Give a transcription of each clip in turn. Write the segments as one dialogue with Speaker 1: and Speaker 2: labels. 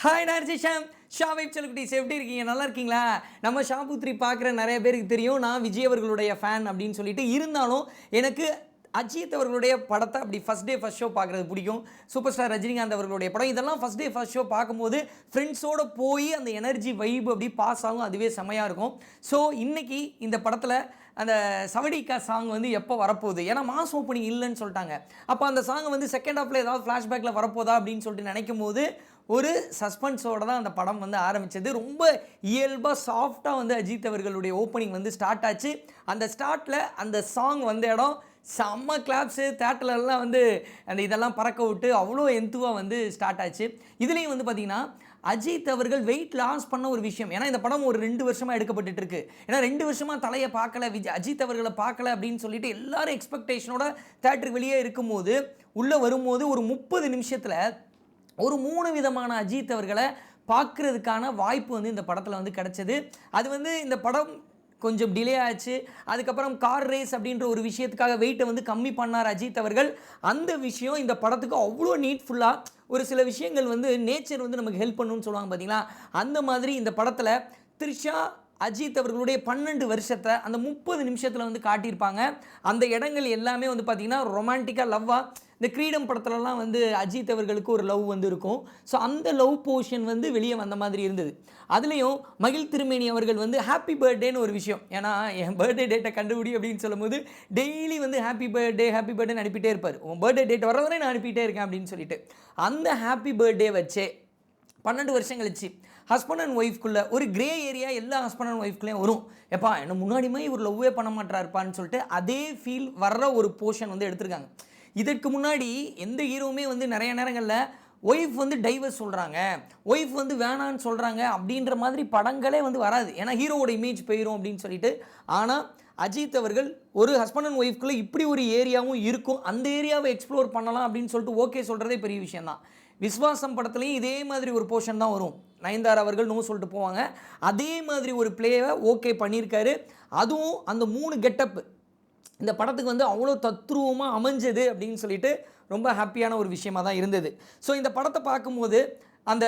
Speaker 1: Hi நர்ஜி Sham ஷாவைப் செலுக்குட்டிஸ் எப்படி இருக்கீங்க? நல்லா இருக்கீங்களா? நம்ம ஷாபுத்ரி பார்க்குற நிறைய பேருக்கு தெரியும். நான் விஜய் அவர்களுடைய ஃபேன் அப்படின்னு சொல்லிட்டு இருந்தாலும் எனக்கு அஜித் அவர்களுடைய படத்தை அப்படி ஃபஸ்ட் டே ஃபஸ்ட் ஷோ பார்க்குறது பிடிக்கும். சூப்பர் ஸ்டார் ரஜினிகாந்த் அவர்களுடைய படம். இதெல்லாம் ஃபஸ்ட் டே ஃபஸ்ட் ஷோ பார்க்கும்போது ஃப்ரெண்ட்ஸோடு போய் அந்த எனர்ஜி வைப் அப்படி பாஸ் ஆகும். அதுவே செமையாக இருக்கும். ஸோ இன்றைக்கி இந்த படத்தில் அந்த சவடிக்கா சாங் வந்து எப்போ வரப்போகுது? ஏன்னா மாஸ் ஓப்பனிங் இல்லைன்னு சொல்லிட்டாங்க. அப்போ அந்த சாங் வந்து செகண்ட் ஹாஃபில் ஏதாவது ஃப்ளாஷ்பேக்கில் வரப்போதா அப்படின்னு சொல்லிட்டு நினைக்கும் போது ஒரு சஸ்பென்ஸோட தான் அந்த படம் வந்து ஆரம்பித்தது ரொம்ப இயல்பாக சாஃப்டாக வந்து அஜித் அவர்களுடைய ஓப்பனிங் வந்து ஸ்டார்ட் ஆச்சு. அந்த ஸ்டார்ட்டில் அந்த சாங் வந்த இடம் செம்ம கிளாப்ஸு தேட்டர்லலாம் வந்து அந்த இதெல்லாம் பறக்க விட்டு அவ்வளோ எந்துவாக வந்து ஸ்டார்ட் ஆச்சு. இதுலேயும் வந்து பார்த்திங்கன்னா அஜித் அவர்கள் வெயிட் லாஸ் பண்ண ஒரு விஷயம். ஏன்னா இந்த படம் ஒரு ரெண்டு வருஷமாக எடுக்கப்பட்டுட்டு இருக்கு. ஏன்னா ரெண்டு வருஷமாக தலையை பார்க்கல விஜய் அஜித் அவர்களை பார்க்கல அப்படின்னு சொல்லிட்டு எல்லாரும் எக்ஸ்பெக்டேஷனோட தேட்டருக்கு வெளியே இருக்கும்போது உள்ளே வரும்போது ஒரு முப்பது நிமிஷத்தில் ஒரு மூணு விதமான அஜித் அவர்களை பார்க்குறதுக்கான வாய்ப்பு வந்து இந்த படத்தில் வந்து கிடச்சிது. அது வந்து இந்த படம் கொஞ்சம் டிலே ஆச்சு. அதுக்கப்புறம் கார் ரேஸ் அப்படின்ற ஒரு விஷயத்துக்காக வெயிட்டை வந்து கம்மி பண்ணார் அஜித் அவர்கள். அந்த விஷயம் இந்த படத்துக்கு அவ்வளோ நீட்ஃபுல்லாக ஒரு சில விஷயங்கள் வந்து நேச்சர் வந்து நமக்கு ஹெல்ப் பண்ணுன்னு சொல்லுவாங்க பார்த்தீங்களா அந்த மாதிரி இந்த படத்தில் த்ரிஷா அஜித் அவர்களுடைய பன்னெண்டு வருஷத்தை அந்த முப்பது நிமிஷத்தில் வந்து காட்டியிருப்பாங்க. அந்த இடங்கள் எல்லாமே வந்து பார்த்திங்கன்னா ரொமான்டிக்காக லவ்வாக இந்த கிரீடம் படத்துலலாம் வந்து அஜித் அவர்களுக்கு ஒரு லவ் வந்து இருக்கும். ஸோ அந்த லவ் போர்ஷன் வந்து வெளியே வந்த மாதிரி இருந்தது. அதுலேயும் மகிழ் திருமேனி அவர்கள் வந்து ஹாப்பி பர்த்டேன்னு ஒரு விஷயம். ஏன்னா என் பர்த்டே டேட்டை கண்டுபிடி அப்படின்னு சொல்லும்போது டெய்லி வந்து ஹாப்பி பர்த்டே ஹாப்பி பர்த்டேன்னு அனுப்பிட்டே இருப்பார். உன் பர்த்டே டேட் வர வரை நான் அனுப்பிட்டே இருக்கேன் அப்படின்னு சொல்லிட்டு. அந்த ஹாப்பி பர்த்டே வச்சே பன்னெண்டு வருஷம் கழிச்சு ஹஸ்பண்ட் அண்ட் ஒய்ஃப்குள்ளே ஒரு கிரே ஏரியா எல்லா ஹஸ்பண்ட் அண்ட் ஒய்ஃப்குள்ளேயும் வரும். எப்பா என்ன முன்னாடிமே இவர் லவ்வே பண்ண மாட்டாருப்பான்னு சொல்லிட்டு அதே ஃபீல் வர்ற ஒரு போர்ஷன் வந்து எடுத்திருக்காங்க. இதற்கு முன்னாடி எந்த ஹீரோவுமே வந்து நிறைய நேரங்களில் ஒய்ஃப் வந்து டைவர்ஸ் சொல்கிறாங்க ஒய்ஃப் வந்து வேணான்னு சொல்கிறாங்க அப்படின்ற மாதிரி படங்களே வந்து வராது. ஏன்னா ஹீரோவோட இமேஜ் போயிடும் அப்படின்னு சொல்லிட்டு. ஆனால் அஜித் அவர்கள் ஒரு ஹஸ்பண்ட் அண்ட் ஒய்ஃப்குள்ளே இப்படி ஒரு ஏரியாவும் இருக்கும். அந்த ஏரியாவை எக்ஸ்ப்ளோர் பண்ணலாம் அப்படின்னு சொல்லிட்டு ஓகே சொல்கிறதே பெரிய விஷயம் தான் விஸ்வாசம் படத்துலையும் இதே மாதிரி ஒரு போர்ஷன் தான் வரும். நயன்தார் அவர்கள் நோ சொல்லிட்டு போவாங்க. அதே மாதிரி ஒரு பிளேவை ஓகே பண்ணியிருக்காரு. அதுவும் அந்த மூணு கெட்டப்பு இந்த படத்துக்கு வந்து அவ்வளோ தத்ரூபமாக அமைஞ்சது அப்படின்னு சொல்லிட்டு ரொம்ப ஹாப்பியான ஒரு விஷயமா தான் இருந்தது. ஸோ இந்த படத்தை பார்க்கும்போது அந்த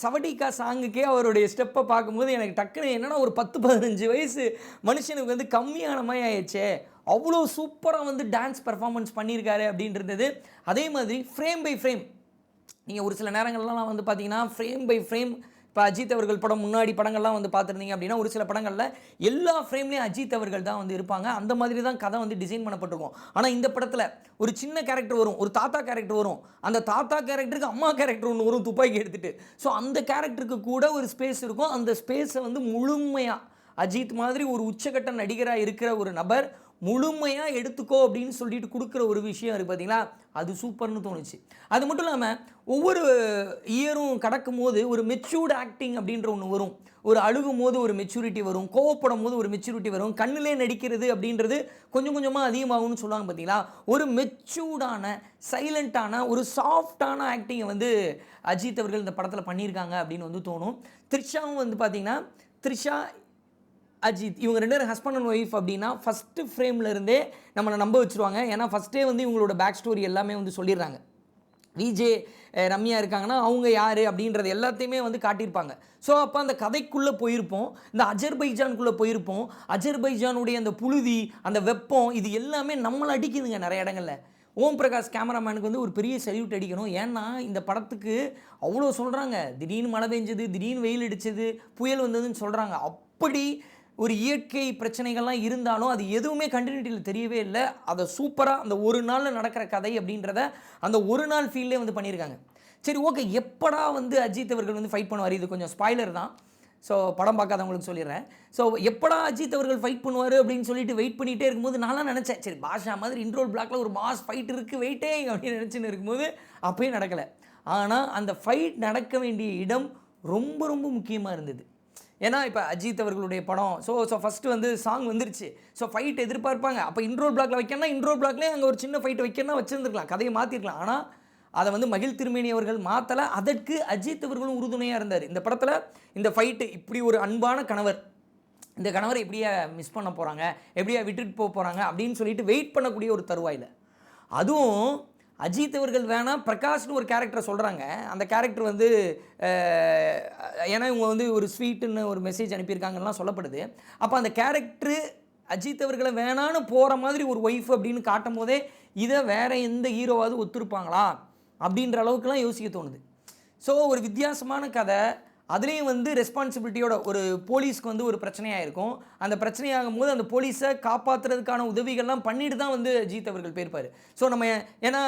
Speaker 1: சவடிக்கா சாங்குக்கே அவருடைய ஸ்டெப்பை பார்க்கும்போது எனக்கு டக்குன்னு என்னன்னா ஒரு பத்து பதினஞ்சு வயசு மனுஷனுக்கு வந்து கம்மியான மாதிரி ஆயிடுச்சே. அவ்வளோ சூப்பராக வந்து டான்ஸ் பெர்ஃபார்மன்ஸ் பண்ணியிருக்காரு அப்படின்றது அதே மாதிரி ஃப்ரேம் பை ஃப்ரேம் நீங்கள் ஒரு சில நேரங்கள்லாம் வந்து பார்த்தீங்கன்னா ஃப்ரேம் பை ஃப்ரேம் இப்போ அஜித் அவர்கள் படம் முன்னாடி படங்கள்லாம் வந்து பார்த்துருந்தீங்க அப்படின்னா ஒரு சில படங்களில் எல்லா ஃப்ரேம்லேயும் அஜித் அவர்கள் தான் வந்து இருப்பாங்க. அந்த மாதிரி தான் கதை வந்து டிசைன் பண்ணப்பட்டிருக்கும். ஆனால் இந்த படத்தில் ஒரு சின்ன கேரக்டர் வரும் ஒரு தாத்தா கேரக்டர் வரும். அந்த தாத்தா கேரக்டருக்கு அம்மா கேரக்டர் ஒன்று வரும் துப்பாக்கி எடுத்துகிட்டு ஸோ அந்த கேரக்டருக்கு கூட ஒரு ஸ்பேஸ் இருக்கும். அந்த ஸ்பேஸை வந்து முழுமையாக அஜித் மாதிரி ஒரு உச்சகட்ட நடிகராக இருக்கிற ஒரு நபர் முழுமையாக எடுத்துக்கோ அப்படின்னு சொல்லிட்டு கொடுக்குற ஒரு விஷயம் இருக்குது பார்த்தீங்களா அது சூப்பர்னு தோணுச்சு. அது மட்டும் இல்லாமல் ஒவ்வொரு இயரும் கடக்கும் போது ஒரு மெச்சூர்டு ஆக்டிங் அப்படின்ற ஒன்று வரும். ஒரு அழுகும் போது ஒரு மெச்சூரிட்டி வரும். கோவப்படும் போது ஒரு மெச்சூரிட்டி வரும். கண்ணிலே நடிக்கிறது அப்படின்றது கொஞ்சம் கொஞ்சமாக அதிகமாகும்னு சொல்லுவாங்க பார்த்தீங்களா ஒரு மெச்சூர்டான சைலண்ட்டான ஒரு சாஃப்டான ஆக்டிங்கை வந்து அஜித் அவர்கள் இந்த படத்தில் பண்ணியிருக்காங்க அப்படின்னு வந்து தோணும். த்ரிஷாவும் வந்து பார்த்தீங்கன்னா த்ரிஷா அஜித். இவங்க ரெண்டு பேரும் ஹஸ்பண்ட் அண்ட் ஒய்ஃப் அப்படின்னா ஃபஸ்ட்டு ஃப்ரேம்லேருந்தே நம்மளை நம்ப வச்சுருவாங்க. ஏன்னா ஃபஸ்ட்டே வந்து இவங்களோட பேக் ஸ்டோரி எல்லாமே வந்து சொல்லிடுறாங்க. விஜே ரம்யா இருக்காங்கன்னா அவங்க யார் அப்படின்றது எல்லாத்தையுமே வந்து காட்டியிருப்பாங்க. ஸோ அப்போ அந்த கதைக்குள்ளே போயிருப்போம். இந்த அஜர்பைஜான்குள்ளே போயிருப்போம். அஜர்பைஜானுடைய அந்த புழுதி அந்த வெப்பம் இது எல்லாமே நம்மளை அடிக்குதுங்க நிறைய இடங்கள்ல. ஓம் பிரகாஷ் கேமராமேனுக்கு வந்து ஒரு பெரிய சல்யூட் அடிக்கணும். ஏன்னா இந்த படத்துக்கு அவ்வளோ சொல்கிறாங்க திடீர்னு மழை பெஞ்சது திடீர்னு வெயில் அடிச்சது புயல் வந்ததுன்னு சொல்கிறாங்க அப்படி ஒரு இயற்கை பிரச்சனைகள்லாம் இருந்தாலும் அது எதுவுமே கண்டினியூட்டியில் தெரியவே இல்லை. அதை சூப்பராக அந்த ஒரு நாளில் நடக்கிற கதை அப்படின்றத அந்த ஒரு நாள் ஃபீல்டே வந்து பண்ணியிருக்காங்க சரி ஓகே எப்படா வந்து அஜித் அவர்கள் வந்து ஃபைட் பண்ணுவார்? இது கொஞ்சம் ஸ்பாய்லர் தான். ஸோ படம் பார்க்காதவங்களுக்கு சொல்லிடுறேன். ஸோ எப்படா அஜித் அவர்கள் ஃபைட் பண்ணுவார் அப்படின்னு சொல்லிட்டு வெயிட் பண்ணிகிட்டே இருக்கும்போது நான்லாம் நினச்சேன் சரி பாஷா மாதிரி இன்ட்ரோல் பிளாக்ல ஒரு மாஸ் ஃபைட் இருக்குது வெயிட்டே அப்படின்னு நினச்சின்னு இருக்கும்போது அப்பயே நடக்கலை. ஆனால் அந்த ஃபைட் நடக்க வேண்டிய இடம் ரொம்ப ரொம்ப முக்கியமாக இருந்தது. ஏன்னா இப்போ அஜித் அவர்களுடைய படம் ஸோ ஸோ ஃபஸ்ட்டு வந்து சாங் வந்துருச்சு. ஸோ ஃபைட் எதிர்பார்ப்பாங்க. அப்போ இன்ட்ரோல் பிளாக்ல வைக்கணும்னா இன்ட்ரோல் பிளாக்லேயே அங்கே ஒரு சின்ன ஃபைட் வைக்கணும்னா வச்சுருந்துருக்கலாம். கதையை மாற்றிருக்கலாம் ஆனால் அதை வந்து மகிழ் திருமேனி அவர்கள் மாற்றலை அதற்கு அஜித் அவர்களும் உறுதுணையாக இருந்தார். இந்த படத்தில் இந்த ஃபைட்டு இப்படி ஒரு அன்பான கணவர். இந்த கணவரை எப்படியா மிஸ் பண்ண போகிறாங்க எப்படியா விட்டுட்டு போக போகிறாங்க அப்படின்னு சொல்லிட்டு வெயிட் பண்ணக்கூடிய ஒரு தருவாயில். அதுவும் அஜித் அவர்கள் வேணால் பிரகாஷ்னு ஒரு கேரக்டரை சொல்கிறாங்க அந்த கேரக்டர் வந்து ஏன்னா இவங்க வந்து ஒரு ஸ்வீட்டுன்னு ஒரு மெசேஜ் அனுப்பியிருக்காங்கலாம் சொல்லப்படுது. அப்போ அந்த கேரக்டரு அஜித் அவர்களை வேணான்னு போகிற மாதிரி ஒரு ஒய்ஃப் அப்படின்னு காட்டும் போதே இதை வேறு எந்த ஹீரோவாவது ஒத்துருப்பாங்களா? அப்படின்ற அளவுக்குலாம் யோசிக்க தோணுது. ஸோ ஒரு வித்தியாசமான கதை. அதுலேயும் வந்து ரெஸ்பான்சிபிலிட்டியோட ஒரு போலீஸ்க்கு வந்து ஒரு பிரச்சனையாக இருக்கும் அந்த பிரச்சனையாகும் போது அந்த போலீஸை காப்பாற்றுறதுக்கான உதவிகள்லாம் பண்ணிட்டு தான் வந்து ஜீத் அவர்கள் போயிருப்பார். ஸோ நம்ம ஏன்னா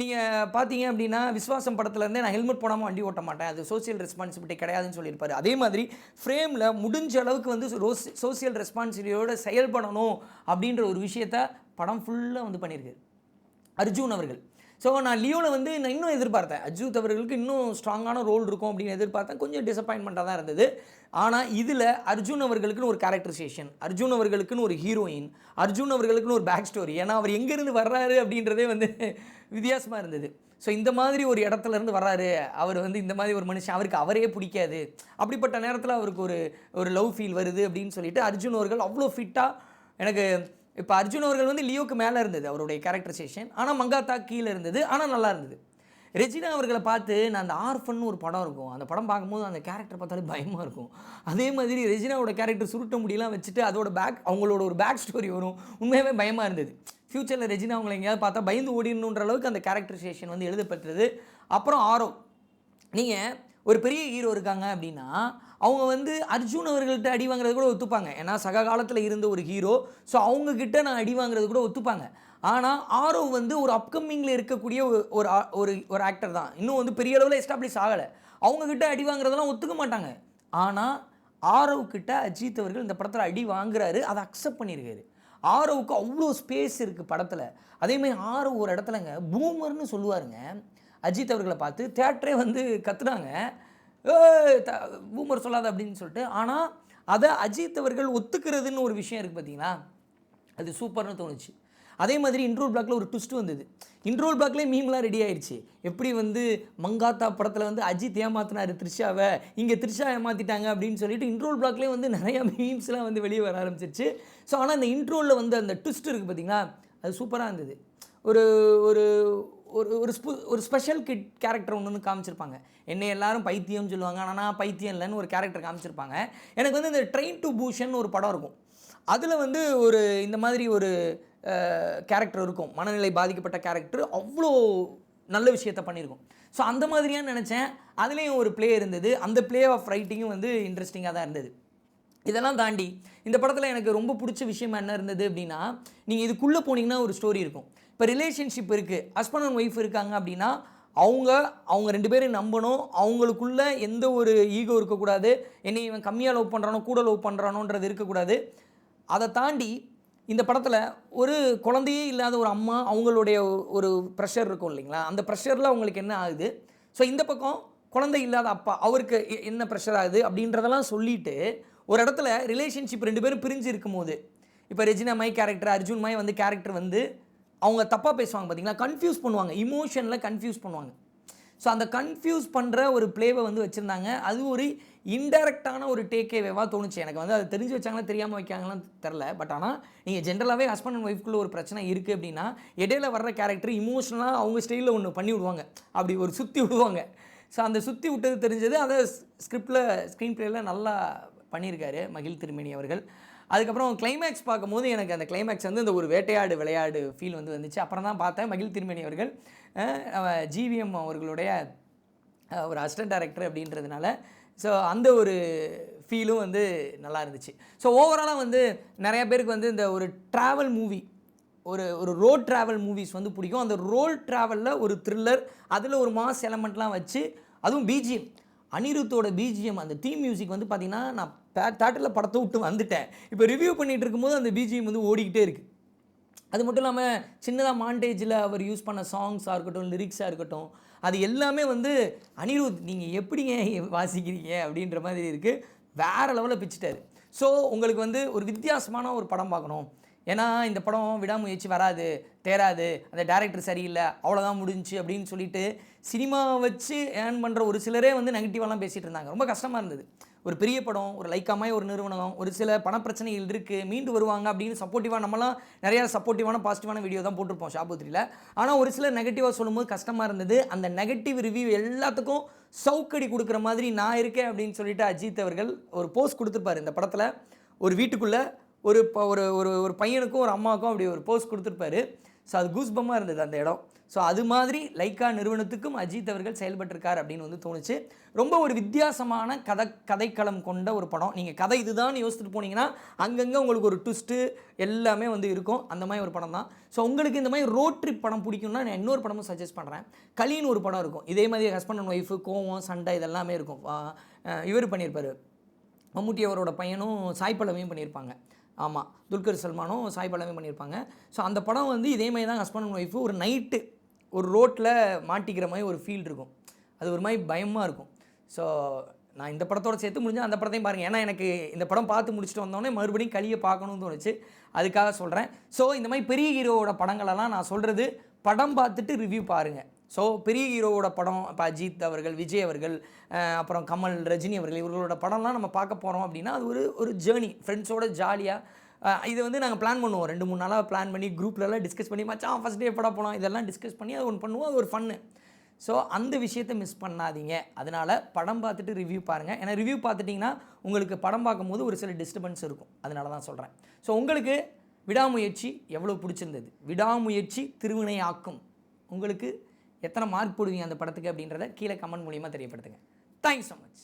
Speaker 1: நீங்கள் பார்த்தீங்க அப்படின்னா விஸ்வாசம் படத்துலேருந்தே நான் ஹெல்மெட் போடாமல் வண்டி ஓட்ட மாட்டேன். அது சோஷியல் ரெஸ்பான்சிபிலிட்டி கிடையாதுன்னு சொல்லியிருப்பாரு. அதே மாதிரி ஃப்ரேமில் முடிஞ்ச அளவுக்கு வந்து சோசியல் ரெஸ்பான்சிபிலிட்டியோட செயல்படணும் அப்படின்ற ஒரு விஷயத்த படம் ஃபுல்லாக வந்து பண்ணியிருக்கு அர்ஜுன் அவர்கள். ஸோ நான் லியோவில் வந்து நான் இன்னும் எதிர்பார்த்தேன். அஜித் அவர்களுக்கு இன்னும் ஸ்ட்ராங்கான ரோல் இருக்கும் அப்படின்னு எதிர்பார்த்தேன். கொஞ்சம் டிசப்பாயின்மெண்ட்டாக தான் இருந்தது. ஆனால் இதில் அர்ஜுன் அவர்களுக்குன்னு ஒரு கேரக்டரைசேஷன் அர்ஜுன் அவர்களுக்குன்னு ஒரு ஹீரோயின் அர்ஜுன் அவர்களுக்குன்னு ஒரு பேக் ஸ்டோரி ஏன்னா அவர் எங்கேருந்து வர்றாரு அப்படின்றதே வந்து வித்தியாசமாக இருந்தது. ஸோ இந்த மாதிரி ஒரு இடத்துல இருந்து வர்றாரு. அவர் வந்து இந்த மாதிரி ஒரு மனுஷன் அவருக்கு அவரே பிடிக்காது. அப்படிப்பட்ட நேரத்தில் அவருக்கு ஒரு ஒரு லவ் ஃபீல் வருது அப்படின்னு சொல்லிட்டு அர்ஜுன் அவர்கள் அவ்வளோ ஃபிட்டாக எனக்கு இப்போ அர்ஜுன் அவர்கள் வந்து லியோக்கு மேலே இருந்தது அவருடைய கேரக்டரைசேஷன் ஆனால் மங்காத்தா கீழே இருந்தது ஆனால் நல்லா இருந்தது. ரெஜினா அவர்களை பார்த்து நான் அந்த ஆர்ஃபன் ஒரு படம் இருக்கும். அந்த படம் பார்க்கும்போது அந்த கேரக்டர் பார்த்தாலே பயமாக இருக்கும். அதே மாதிரி ரெஜினாவோட கேரக்டர் சுருட்ட முடியெல்லாம் வச்சுட்டு அதோட பேக் அவங்களோட ஒரு பேக் ஸ்டோரி வரும். உண்மையாகவே பயமாக இருந்தது. ஃப்யூச்சரில் ரெஜினா அவங்களை எங்கேயாவது பார்த்தா பயந்து ஓடிடணுன்ற அளவுக்கு அந்த கேரக்டரைசேஷன் வந்து எழுதப்பட்டது அப்புறம் ஆரோ. நீங்கள் ஒரு பெரிய ஹீரோ இருக்காங்க அப்படின்னா அவங்க வந்து அர்ஜுன் அவர்கள்ட்ட அடி வாங்குறது கூட ஒத்துப்பாங்க. ஏன்னா சக காலத்தில் இருந்த ஒரு ஹீரோ ஸோ அவங்கக்கிட்ட நான் அடி வாங்குறது கூட ஒத்துப்பாங்க. ஆனால் ஆரோ வந்து ஒரு அப்கமிங்கில் இருக்கக்கூடிய ஒரு- ஒரு ஒரு ஒரு ஆக்டர் தான். இன்னும் வந்து பெரிய அளவில் எஸ்டாப்ளிஷ் ஆகலை. அவங்கக்கிட்ட அடி வாங்குறதெல்லாம் ஒத்துக்க மாட்டாங்க. ஆனால் ஆரவ்கிட்ட அஜித் அவர்கள் இந்த படத்தில் அடி வாங்குறாரு அதை அக்செப்ட் பண்ணியிருக்காரு ஆரவுக்கு அவ்வளோ ஸ்பேஸ் இருக்குது படத்தில். அதேமாதிரி ஆரவ் ஒரு இடத்துலங்க பூமர்னு சொல்லுவாருங்க அஜித் அவர்களை பார்த்து தேட்டரே வந்து கத்துனாங்க. த பூமர் சொல்லாத அப்படின்னு சொல்லிட்டு. ஆனால் அதை அஜித் அவர்கள் ஒத்துக்கிறதுன்னு ஒரு விஷயம் இருக்குது பார்த்தீங்களா அது சூப்பர்னு தோணுச்சு. அதே மாதிரி இன்ட்ரோல் பிளாக்ல ஒரு ட்விஸ்ட் வந்தது. இன்ட்ரோல் பிளாக்லேயே மீம்லாம் ரெடி ஆயிடுச்சு எப்படி வந்து மங்காத்தா படத்தில் வந்து அஜித் ஏமாத்தினாரு த்ரிஷாவை? இங்கே த்ரிஷா ஏமாத்திட்டாங்க அப்படின்னு சொல்லிட்டு இன்ட்ரோல் பிளாக்லேயே வந்து நிறையா மீம்ஸ்லாம் வந்து வெளியே வர ஆரம்பிச்சிருச்சு. ஸோ ஆனால் அந்த இன்ட்ரோலில் வந்து அந்த ட்விஸ்ட் இருக்குது பார்த்தீங்களா அது சூப்பராக இருந்தது. ஒரு ஒரு ஒரு ஒரு ஸ்பு ஒரு ஸ்பெஷல் கிட் கேரக்டர் ஒன்று வந்து காமிச்சிருப்பாங்க. என்னை எல்லாரும் பைத்தியம்னு சொல்லுவாங்க. ஆனால் நான் பைத்தியம் இல்லைன்னு ஒரு கேரக்டர் காமிச்சிருப்பாங்க. எனக்கு வந்து இந்த ட்ரெயின் டு பூஷன் ஒரு படம் இருக்கும். அதில் வந்து ஒரு இந்த மாதிரி ஒரு கேரக்டர் இருக்கும். மனநிலை பாதிக்கப்பட்ட கேரக்டர் அவ்வளோ நல்ல விஷயத்த பண்ணியிருக்கும் ஸோ அந்த மாதிரியாக நினச்சேன். அதுலேயும் ஒரு ப்ளே இருந்தது. அந்த ப்ளே ஆஃப் ரைட்டிங்கும் வந்து இன்ட்ரெஸ்டிங்காக தான் இருந்தது. இதெல்லாம் தாண்டி இந்த படத்தில் எனக்கு ரொம்ப பிடிச்ச விஷயம் என்ன இருந்தது அப்படின்னா நீங்கள் இதுக்குள்ளே போனீங்கன்னா ஒரு ஸ்டோரி இருக்கும். இப்போ ரிலேஷன்ஷிப் இருக்குது ஹஸ்பண்ட் அண்ட் ஒய்ஃப் இருக்காங்க அப்படின்னா அவங்க அவங்க ரெண்டு பேரும் நம்பணும். அவங்களுக்குள்ள எந்த ஒரு ஈகோ இருக்கக்கூடாது. என்னை இவன் கம்மியாக லவ் பண்ணுறானோ கூட லவ் பண்ணுறானோன்றது இருக்கக்கூடாது. அதை தாண்டி இந்த படத்தில் ஒரு குழந்தையே இல்லாத ஒரு அம்மா அவங்களுடைய ஒரு ப்ரெஷர் இருக்கும் இல்லைங்களா? அந்த ப்ரெஷரில் அவங்களுக்கு என்ன ஆகுது? ஸோ இந்த பக்கம் குழந்தை இல்லாத அப்பா அவருக்கு எ- என்ன ப்ரெஷர் ஆகுது? அப்படின்றதெல்லாம் சொல்லிட்டு ஒரு இடத்துல ரிலேஷன்ஷிப் ரெண்டு பேரும் பிரிஞ்சு இருக்கும்போது இப்போ ரெஜினா மை கேரக்டர் அர்ஜுன் மை வந்து கேரக்டர் வந்து அவங்க தப்பாக பேசுவாங்க பார்த்தீங்களா கன்ஃபியூஸ் பண்ணுவாங்க. இமோஷனில் கன்ஃபியூஸ் பண்ணுவாங்க. ஸோ அந்த கன்ஃபியூஸ் பண்ணுற ஒரு ப்ளேவை வந்து வச்சுருந்தாங்க. அது ஒரு இன்டெரக்டான ஒரு டேக்கேவேவாக தோணுச்சு. எனக்கு வந்து அதை தெரிஞ்சு வச்சாங்களா தெரியாமல் வைக்காங்களான்னு தெரில பட் ஆனால் நீங்கள் ஜென்ரலாகவே ஹஸ்பண்ட் அண்ட் ஒய்ஃப்குள்ளே ஒரு பிரச்சனை இருக்குது அப்படின்னா இடையில வர்ற கேரக்டர் இமோஷனலாக அவங்க ஸ்டைலில் ஒன்று பண்ணி விடுவாங்க. அப்படி ஒரு சுற்றி விடுவாங்க. ஸோ அந்த சுற்றி விட்டது தெரிஞ்சது அதை ஸ்கிரிப்டில் ஸ்க்ரீன் ப்ளேயில் நல்லா பண்ணியிருக்காரு மகிழ் திருமணி அவர்கள். அதுக்கப்புறம் கிளைமேக்ஸ் பார்க்கும்போது எனக்கு அந்த கிளைமேக்ஸ் வந்து இந்த ஒரு வேட்டையாடு விளையாடு ஃபீல் வந்து வந்துச்சு. அப்புறம் தான் பார்த்தேன் மகிழ் திருமணி அவர்கள். ஜிவிஎம் அவர்களுடைய ஒரு அசிஸ்டன்ட் டைரக்டர் அப்படின்றதுனால. ஸோ அந்த ஒரு ஃபீலும் வந்து நல்லா இருந்துச்சு. ஸோ ஓவராலாக வந்து நிறைய பேருக்கு வந்து இந்த ஒரு ட்ராவல் மூவி ஒரு ஒரு ரோட் ட்ராவல் மூவிஸ் வந்து பிடிக்கும். அந்த ரோல் ட்ராவலில் ஒரு த்ரில்லர் அதில் ஒரு மாஸ் எலமெண்ட்லாம் வச்சு அதுவும் பிஜிஎம் அனிருத்தோட பிஜிஎம் அந்த தீம் மியூசிக் வந்து பார்த்திங்கன்னா நான் தேட்டரில் படத்தை விட்டு வந்துட்டேன். இப்போ ரிவ்யூ பண்ணிகிட்டு இருக்கும்போது அந்த பிஜிஎம் வந்து ஓடிக்கிட்டே இருக்குது அது மட்டும் இல்லாமல் சின்னதாக மாண்டேஜில் அவர் யூஸ் பண்ண சாங்ஸாக இருக்கட்டும் லிரிக்ஸாக இருக்கட்டும் அது எல்லாமே வந்து அனிருத் நீங்கள் எப்படிங்க வாசிக்கிறீங்க? அப்படின்ற மாதிரி இருக்குது வேறு லெவலில் பிச்சுட்டாரு. ஸோ உங்களுக்கு வந்து ஒரு வித்தியாசமான ஒரு படம் பார்க்கணும். ஏன்னா இந்த படம் விடாமுயற்சி வராது தேராது அந்த டேரக்டர் சரியில்லை அவ்வளோதான் முடிஞ்சுச்சு அப்படின்னு சொல்லிட்டு சினிமாவை வச்சு ஏர்ன் பண்ணுற ஒரு சிலரே வந்து நெகட்டிவாலாம் பேசிகிட்டு இருந்தாங்க. ரொம்ப கஷ்டமாக இருந்தது. ஒரு பெரிய படம் ஒரு லைக்காமாய் ஒரு நிறுவனம் ஒரு சில பணப்பிரச்சனைகள் இருக்குது மீண்டு வருவாங்க அப்படின்னு சப்போர்ட்டிவாக நம்மலாம் நிறையா சப்போர்ட்டிவான பாசிட்டிவான வீடியோ தான் போட்டிருப்போம் ஷாபுத்திரியில் ஆனால் ஒரு சில நெகட்டிவாக சொல்லும்போது கஷ்டமாக இருந்தது. அந்த நெகட்டிவ் ரிவ்யூ எல்லாத்துக்கும் சவுக்கடி கொடுக்குற மாதிரி நான் இருக்கேன் அப்படின்னு சொல்லிட்டு அஜித் அவர்கள் ஒரு போஸ்ட் கொடுத்துருப்பாரு இந்த படத்தில். ஒரு வீட்டுக்குள்ளே ஒரு ப- ஒரு ஒரு ஒரு பையனுக்கும் ஒரு அம்மாவுக்கும் அப்படி ஒரு போஸ்ட் கொடுத்துருப்பாரு. ஸோ அது கூஸ்பமாக இருந்தது அந்த இடம். ஸோ அது மாதிரி லைக்கா நிறுவனத்துக்கும் அஜித் அவர்கள் செயல்பட்டிருக்கார் அப்படின்னு வந்து தோணுச்சு. ரொம்ப ஒரு வித்தியாசமான கதை கதைக்களம் கொண்ட ஒரு படம். நீங்கள் கதை இதுதான் யோசிச்சுட்டு போனீங்கன்னா அங்கங்கே உங்களுக்கு ஒரு ட்விஸ்ட்டு எல்லாமே வந்து இருக்கும். அந்த மாதிரி ஒரு படம் தான் ஸோ உங்களுக்கு இந்த மாதிரி ரோட் ட்ரிப் படம் பிடிக்கும்னா நான் இன்னொரு படமும் சஜஸ்ட் பண்ணுறேன் கலின்னு ஒரு படம் இருக்கும். இதே மாதிரி ஹஸ்பண்ட் அண்ட் ஒய்ஃபு கோவம் சண்டை இதெல்லாமே இருக்கும். இவர் பண்ணியிருப்பார். மம்முட்டி அவரோட பையனும் சாய் பண்ணியிருப்பாங்க. ஆமாம் துல்கர் சல்மானும் சாய் பல்லவியும் பண்ணியிருப்பாங்க. ஸோ அந்த படம் வந்து இதே மாதிரி தான் ஹஸ்பண்ட் அண்ட் ஒய்ஃபு ஒரு நைட்டு ஒரு ரோட்டில் மாட்டிக்கிற மாதிரி ஒரு ஃபீல் இருக்கும். அது ஒரு மாதிரி பயமாக இருக்கும். ஸோ நான் இந்த படத்தோட சேர்த்து முடிஞ்சால் அந்த படத்தையும் பாருங்கள் ஏன்னா எனக்கு இந்த படம் பார்த்து முடிச்சுட்டு வந்தோடனே மறுபடியும் கழியை பார்க்கணும்னு தோணுச்சு. அதுக்காக சொல்கிறேன் ஸோ இந்த மாதிரி பெரிய ஹீரோவோட படங்களெல்லாம் நான் சொல்கிறது படம் பார்த்துட்டு ரிவ்யூ பாருங்கள் ஸோ பெரிய ஹீரோவோட படம் இப்போ அஜித் அவர்கள் விஜய் அவர்கள் அப்புறம் கமல் ரஜினி அவர்கள் இவர்களோட படம்லாம் நம்ம பார்க்க போகிறோம் அப்படின்னா அது ஒரு ஒரு ஜேர்னி ஃப்ரெண்ட்ஸோட ஜாலியாக இது வந்து நாங்கள் பிளான் பண்ணுவோம். ரெண்டு மூணு நாளாக பிளான் பண்ணி குரூப்லலாம் டிஸ்கஸ் பண்ணி மச்சான் ஃபஸ்ட் டே படம் போகலாம் இதெல்லாம் டிஸ்கஸ் பண்ணி அது ஒன்று பண்ணுவோம். அது ஒரு ஃபன்னு ஸோ அந்த விஷயத்தை மிஸ் பண்ணாதீங்க. அதனால் படம் பார்த்துட்டு ரிவ்யூ பாருங்கள் ஏன்னா ரிவ்யூ பார்த்துட்டிங்கன்னா உங்களுக்கு படம் பார்க்கும்போது ஒரு சில டிஸ்டர்பன்ஸ் இருக்கும். அதனால தான் சொல்கிறேன் ஸோ உங்களுக்கு விடாமுயற்சி எவ்வளோ பிடிச்சிருந்தது? விடாமுயற்சி திருவினை ஆக்கும் உங்களுக்கு எத்தனை மார்க் போடுவீங்க அந்த படத்துக்கு அப்படின்றத கீழே கமெண்ட் மூலியமாக தெரியப்படுத்துங்க. Thanks so much